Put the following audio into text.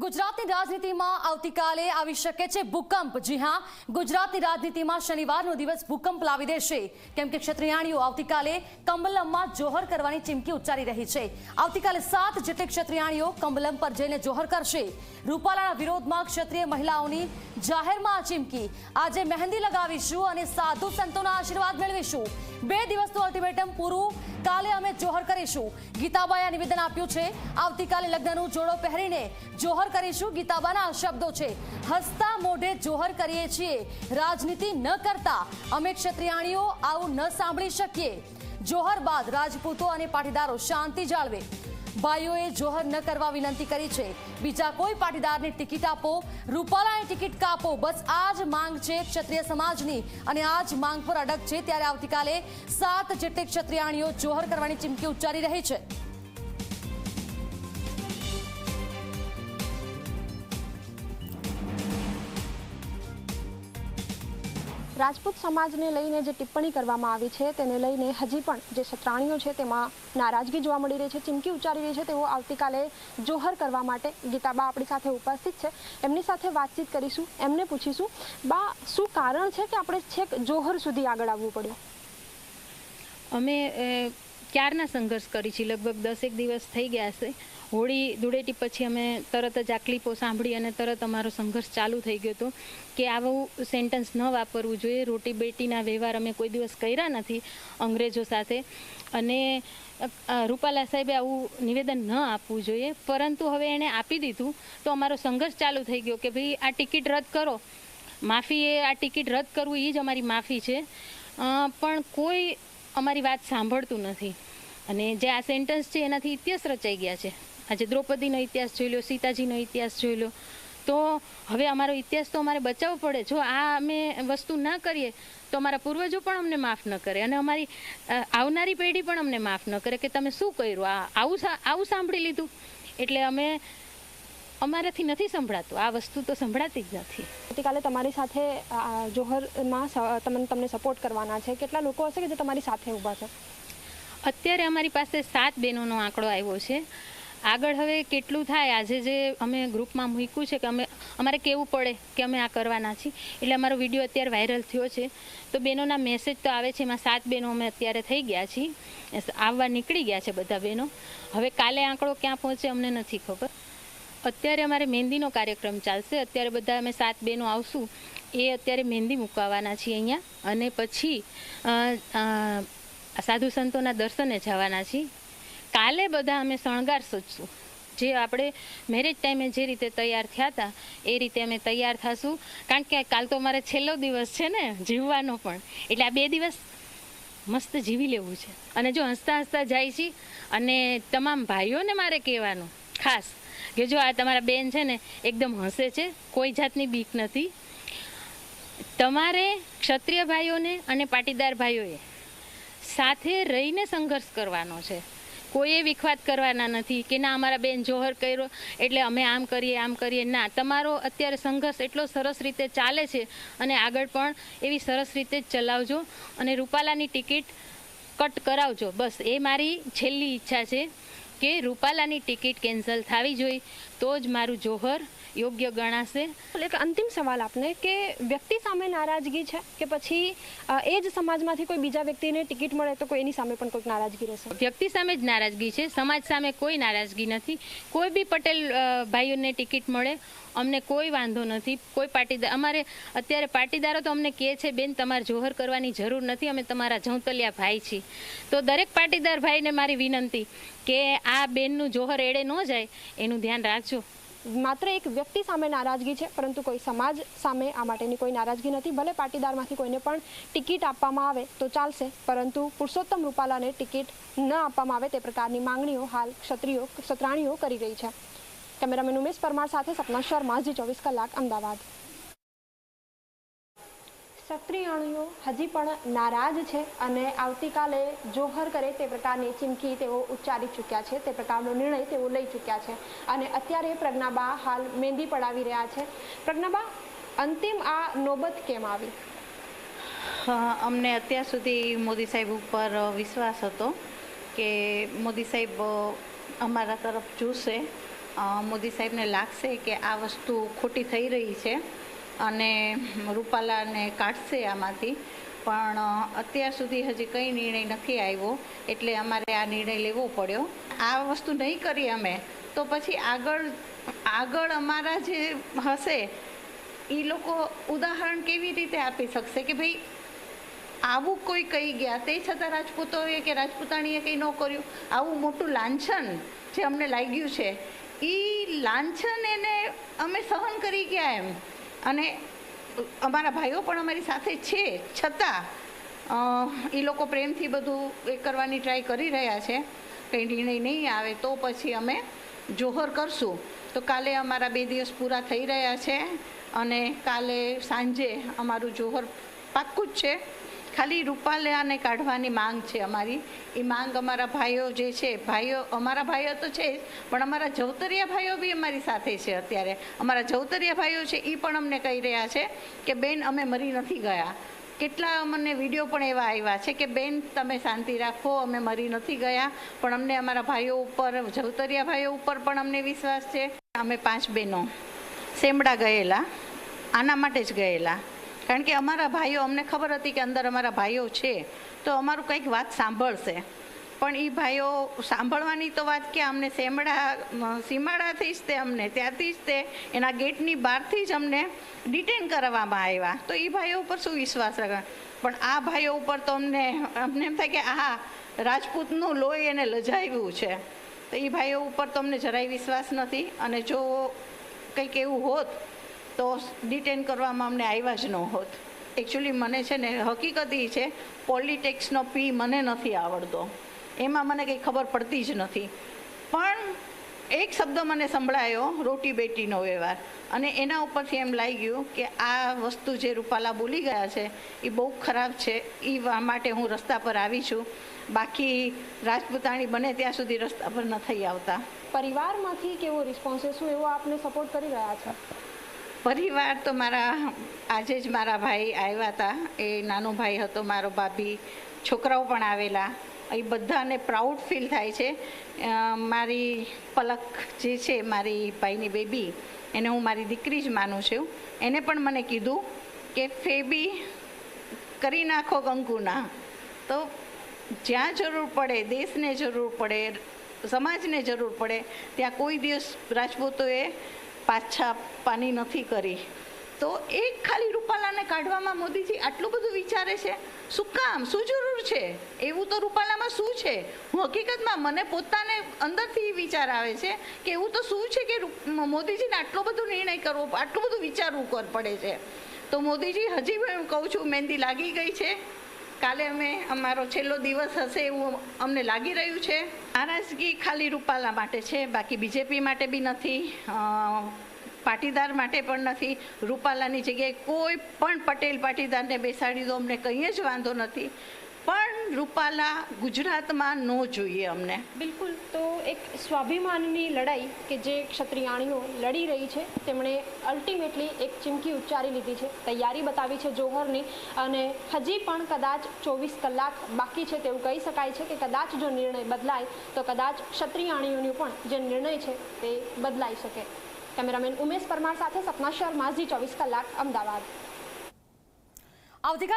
ગુજરાતની રાજનીતિમાં આવતીકાલે આવી શકે છે ભૂકંપ. જી હા, ગુજરાતની રાજનીતિમાં શનિવારનો દિવસ ભૂકંપ લાવી દેશે. કેમ કે ક્ષત્રિયાણીઓ આવતીકાલે કમલમમાં જોહર કરવાની ચીમકી ઉચ્ચારી રહી છે. આવતીકાલે સાત જેટલી ક્ષત્રિયાણીઓ કમલમ પર જઈને જોહર કરશે. રૂપાલાના વિરોધમાં ક્ષત્રિય મહિલાઓની જાહેરમાં આ ચીમકી. આજે મહેંદી લગાવીશું અને સાધુ સંતોના આશીર્વાદ મેળવીશું. બે દિવસનું અલ્ટિમેટમ પૂરું. કાલે અમે જોહર કરીશું. ગીતાબાએ નિવેદન આપ્યું છે. આવતીકાલે લગ્નનું જોડો પહેરીને જોહર કરીશું. ગીતાબાના શબ્દો છે, હસતા મોઢે જોહર કરીએ છીએ. રાજનીતિ ન કરતા. અમે ક્ષત્રિયાણીઓ આવું ન સાંભળી શકીએ. જોહર બાદ રાજપૂતો અને પાટીદારો શાંતિ જાળવે. ભાઈઓએ જોહર ન કરવા વિનંતી કરી છે. બીજા કોઈ પાટીદારની ટિકિટ આપો રૂપાલાની ટિકિટ કાપો. બસ આ જ માંગ છે ક્ષત્રિય સમાજની. અને આ જ માંગ પર અડગ છે ત્યારે આવતીકાલે સાત જેટલી ક્ષત્રિયાણીઓ જોહર કરવાની ચીમકી ઉચ્ચારી રહી છે. રાજપૂત સમાજને લઈને જે ટિપ્પણી કરવામાં આવી છે, તેને લઈને હજી પણ જે સત્રાણીઓ છે, તેમાં નારાજગી જોવા મળી રહી છે, ચીમકી ઉચ્ચારી રહી છે, તેઓ આવતીકાલે જોહર કરવા માટે ગીતાબા આપણી સાથે ઉપસ્થિત છે. એમની સાથે વાતચીત કરીશું, એમને પૂછીશું, બા, શું કારણ છે કે આપણે છેક જોહર સુધી આગળ આવવું પડ્યું? અમે ક્યારના સંઘર્ષ કરી છે? લગભગ દસેક દિવસ થઈ ગયા છે. હોળી ધૂળેટી પછી અમે તરત જ આ ક્લિપો સાંભળી અને તરત અમારો સંઘર્ષ ચાલુ થઈ ગયો હતો કે આવું સેન્ટન્સ ન વાપરવું જોઈએ. રોટી બેટીના વ્યવહાર અમે કોઈ દિવસ કર્યા નથી અંગ્રેજો સાથે. અને રૂપાલા સાહેબે આવું નિવેદન ન આપવું જોઈએ. પરંતુ હવે એણે આપી દીધું તો અમારો સંઘર્ષ ચાલુ થઈ ગયો કે ભાઈ આ ટિકિટ રદ કરો. માફી એ આ ટિકિટ રદ કરવું એ જ અમારી માફી છે. પણ કોઈ અમારી વાત સાંભળતું નથી. અને જે આ સેન્ટન્સ છે એનાથી ઇતિહાસ રચાઈ ગયા છે. આજે દ્રૌપદીનો ઇતિહાસ જોઈ લો, સીતાજીનો ઇતિહાસ જોઈ લો. તો હવે અમારો ઇતિહાસ તો અમારે બચાવવો પડે. જો આ અમે વસ્તુ ના કરીએ, તો અમારા પૂર્વજો પણ અમને માફ ન કરે અને અમારી આવનારી પેઢી પણ અમને માફ ન કરે કે તમે શું કર્યું? આ, આવું આવું સાંભળી લીધું. એટલે અમે અમારાથી નથી સંભળાતું. આ વસ્તુ તો સંભળાતી જ નથી. આવતીકાલે તમારી સાથે જોહરમાં તમને તમને સપોર્ટ કરવાના છે. કેટલા લોકો હશે કે જે તમારી સાથે ઊભા છે? અત્યારે અમારી પાસે સાત બહેનોનો આંકડો આવ્યો છે. આગળ હવે કેટલું થાય? આજે જે અમે ગ્રુપમાં મૂક્યું છે કે અમે અમારે કેવું પડે કે અમે આ કરવાના છીએ? એટલે અમારો વીડિયો અત્યારે વાયરલ થયો છે. તો બહેનોના મેસેજ તો આવે છે. એમાં સાત બહેનો અમે અત્યારે થઈ ગયા છીએ. આવવા નીકળી ગયા છે બધા બહેનો. હવે કાલે આંકડો ક્યાં પહોંચે અમને નથી ખબર. અત્યારે અમારે મહેંદીનો કાર્યક્રમ ચાલશે. અત્યારે બધા અમે સાત બહેનો આવશું. એ અત્યારે મહેંદી મૂકવાના છીએ અહીંયા. અને પછી સાધુ સંતોના દર્શને જવાના છીએ. કાલે બધા અમે શણગાર સજશું. જે આપણે મેરેજ ટાઈમે જે રીતે તૈયાર થયા હતા, એ રીતે અમે તૈયાર થશું. કારણ કે કાલ તો અમારે છેલ્લો દિવસ છે ને, જીવવાનો પણ. એટલે આ બે દિવસ મસ્ત જીવી લેવું છે. અને જો હસતા હસતા જાય છે, અને તમામ ભાઈઓને મારે કહેવાનું, ખાસ કે જો આ તમારા બેન છે ને એકદમ હસે છે, કોઈ જાતની બીક નથી. તમારે ક્ષત્રિય ભાઈઓને અને પાટીદાર ભાઈઓએ સાથે રહીને સંઘર્ષ કરવાનો છે. કોઈએ વિખવાદ કરવાના નથી કે ના, અમારા બેન જોહર કર્યો એટલે અમે આમ કરીએ આમ કરીએ. ના, તમારો અત્યારે સંઘર્ષ એટલો સરસ રીતે ચાલે છે અને આગળ પણ એવી સરસ રીતે જ ચલાવજો અને રૂપાલાની ટિકિટ કટ કરાવજો. બસ, એ મારી છેલ્લી ઈચ્છા છે. કે રૂપાલાની ટિકિટ કેન્સલ થવી જોઈએ તો જ મારું જોહર યોગ્ય ગણાશે? એક અંતિમ સવાલ આપને કે વ્યક્તિ સામે નારાજગી છે કે પછી એ જ સમાજમાંથી કોઈ બીજા વ્યક્તિને ટિકિટ મળે તો કોઈ એની સામે પણ કોઈક નારાજગી રહેશે? વ્યક્તિ સામે જ નારાજગી છે સમાજ સામે કોઈ નારાજગી નથી. કોઈ બી પટેલ ભાઈઓને ટિકિટ મળે અમને કોઈ વાંધો નથી. કોઈ પાટીદાર અમારે અત્યારે પાટીદારો તો અમને કહે છે બેન તમારે જોહર કરવાની જરૂર નથી અમે તમારા જૌતલિયા ભાઈ છીએ. તો દરેક પાટીદાર ભાઈને મારી વિનંતી કે આ બેનનું જોહર એડે ન જાય એનું ધ્યાન રાખજો. માત્ર એક વ્યક્તિ સામે નારાજગી છે, પરંતુ કોઈ સમાજ સામે આ માટેની કોઈ નારાજગી નથી. ભલે પાટીદારમાંથી કોઈને પણ ટિકિટ આપવામાં આવે તો ચાલશે, પરંતુ પુરુષોત્તમ રૂપાલાને ટિકિટ ન આપવામાં આવે તે પ્રકારની માંગણીઓ હાલ ક્ષત્રિયો, ક્ષત્રાણીઓ કરી રહી છે. કેમેરામેન ઉમેશ પરમાર સાથે સપના શર્મા જી ચોવીસ કલાક, અમદાવાદ. ક્ષત્રિયાણીઓ હજી પણ નારાજ છે અને આવતીકાલે જોહર કરે તે પ્રકારની ચીમકી તેઓ ઉચ્ચારી ચૂક્યા છે, તે પ્રકારનો નિર્ણય તેઓ લઈ ચૂક્યા છે. અને અત્યારે પ્રજ્ઞાબા હાલ મહેંદી પડાવી રહ્યા છે. પ્રજ્ઞાબા, અંતિમ આ નોબત કેમ આવી? અમને અત્યાર સુધી મોદી સાહેબ ઉપર વિશ્વાસ હતો કે મોદી સાહેબ અમારા તરફ જોશે. મોદી સાહેબને લાગશે કે આ વસ્તુ ખોટી થઈ રહી છે. અને રૂપાલાને કાઢશે આમાંથી. પણ અત્યાર સુધી હજી કંઈ નિર્ણય નથી આવ્યો, એટલે અમારે આ નિર્ણય લેવો પડ્યો. આ વસ્તુ નહીં કરી અમે, તો પછી આગળ આગળ અમારા જે હશે એ લોકો ઉદાહરણ કેવી રીતે આપી શકશે કે ભાઈ, આવું કોઈ કહી ગયા? તે છતાં રાજપૂતોએ કે રાજપૂતાણીએ કંઈ ન કર્યું. આવું મોટું લાંછન જે અમને લાગ્યું છે એ લાંછન એને અમે સહન કરી ગયા એમ. અને અમારા ભાઈઓ પણ અમારી સાથે છે. છતાં એ લોકો પ્રેમથી બધું એ કરવાની ટ્રાય કરી રહ્યા છે. કંઈ નિર્ણય નહીં આવે તો પછી અમે જોહર કરશું. તો કાલે અમારા બે દિવસ પૂરા થઈ રહ્યા છે અને કાલે સાંજે અમારું જોહર પાક્કું જ છે. ખાલી રૂપાલાને કાઢવાની માંગ છે અમારી. એ માંગ અમારા ભાઈઓ જે છે, ભાઈઓ, અમારા ભાઈઓ તો છે જ, પણ અમારા જવતરિયા ભાઈઓ બી અમારી સાથે છે અત્યારે. અમારા જવતરિયા ભાઈઓ છે એ પણ અમને કહી રહ્યા છે કે, બેન, અમે મરી નથી ગયા. કેટલા અમને વીડિયો પણ એવા આવ્યા છે કે, બેન, તમે શાંતિ રાખો, અમે મરી નથી ગયા. પણ અમને અમારા ભાઈઓ ઉપર જવતરિયા ભાઈઓ ઉપર પણ અમને વિશ્વાસ છે. અમે પાંચ બહેનો. સેમડા ગયેલા. આના માટે જ ગયેલા. કારણ કે અમારા ભાઈઓ, અમને ખબર હતી કે અંદર અમારા ભાઈઓ છે, તો અમારું કંઈક વાત સાંભળશે. પણ એ ભાઈઓ સાંભળવાની તો વાત કે અમને સેમડા સીમાડાથી જ તે અમને, ત્યાંથી જ તે, એના ગેટની બહારથી જ અમને ડિટેન કરવામાં આવ્યા. તો એ ભાઈઓ ઉપર શું વિશ્વાસ રાખવા પણ આ ભાઈઓ ઉપર તો અમને અમને એમ થાય કે આ રાજપૂતનું લોહી એને લજાવ્યું છે. તો એ ભાઈઓ ઉપર તો અમને જરાય વિશ્વાસ નથી. અને જો કંઈક એવું હોત તો ડિટેન કરવામાં અમને આવ્યા જ ન હોત. એકચ્યુઅલી મને છે ને હકીકત એ છે પોલિટેક્સનો પી મને નથી આવડતો. એમાં મને કંઈ ખબર પડતી જ નથી. પણ એક શબ્દ મને સંભળાયો, રોટી બેટીનો વ્યવહાર. અને એના ઉપરથી એમ લાગ્યું કે આ વસ્તુ જે રૂપાલા બોલી ગયા છે એ બહુ ખરાબ છે. એ માટે હું રસ્તા પર આવી છું. બાકી રાજપૂતાણી બને ત્યાં સુધી રસ્તા પર ન થઈ આવતા. પરિવારમાંથી કેવો રિસ્પોન્સ છે? શું એવો આપને સપોર્ટ કરી રહ્યા છે? પરિવાર તો મારા, આજે જ મારા ભાઈ આવ્યા હતા. એ નાનો ભાઈ હતો, મારો ભાભી, છોકરાઓ પણ આવેલા. એ બધાને પ્રાઉડ ફીલ થાય છે. મારી પલક જે છે, મારી ભાઈની બેબી એને હું મારી દીકરી જ માનું છું. એને પણ મને કીધું કે, ફેબી, કરી નાખો કંકુના તો જ્યાં જરૂર પડે, દેશને જરૂર પડે, સમાજને જરૂર પડે, ત્યાં કોઈ દિવસ રાજપૂતોએ પાછા પાની નથી કરી. તો એક ખાલી રૂપાલાને કાઢવામાં મોદીજી આટલું બધું વિચારે છે? શું કામ? શું જરૂર છે? એવું તો રૂપાલામાં શું છે? હું હકીકતમાં મને પોતાને અંદરથી વિચાર આવે છે કે એવું તો શું છે કે મોદીજીને આટલો બધો નિર્ણય કરવો આટલું બધું વિચારવું કર, પડે છે. તો મોદીજી હજી હું કહું છું, મહેંદી લાગી ગઈ છે. કાલે અમે, અમારો છેલ્લો દિવસ હશે એવું અમને લાગી રહ્યું છે. આરાજગી ખાલી રૂપાલા માટે છે, બાકી બીજેપી માટે બી નથી પાટીદાર માટે પણ નથી. રૂપાલાની જગ્યાએ કોઈ પણ પટેલ પાટીદારને બેસાડી દો, અમને કંઈ જ વાંધો નથી. પણ રૂપાલા ગુજરાતમાં ન જોઈએ અમને. બિલકુલ. તો એક સ્વાભિમાનની લડાઈ કે જે ક્ષત્રિયાણીઓ લડી રહી છે તેમણે અલ્ટિમેટલી એક ચીમકી ઉચ્ચારી લીધી છે. તૈયારી બતાવી છે જોહરની અને હજી પણ કદાચ ચોવીસ કલાક બાકી છે તેવું કહી શકાય છે કે કદાચ જો નિર્ણય બદલાય તો કદાચ ક્ષત્રિયાણીઓની પણ જે નિર્ણય છે તે બદલાઈ શકે. કેમેરામેન ઉમેશ પરમાર સાથે સપના શર્મા ઝી ચોવીસ કલાક અમદાવાદ. આવતીકાલે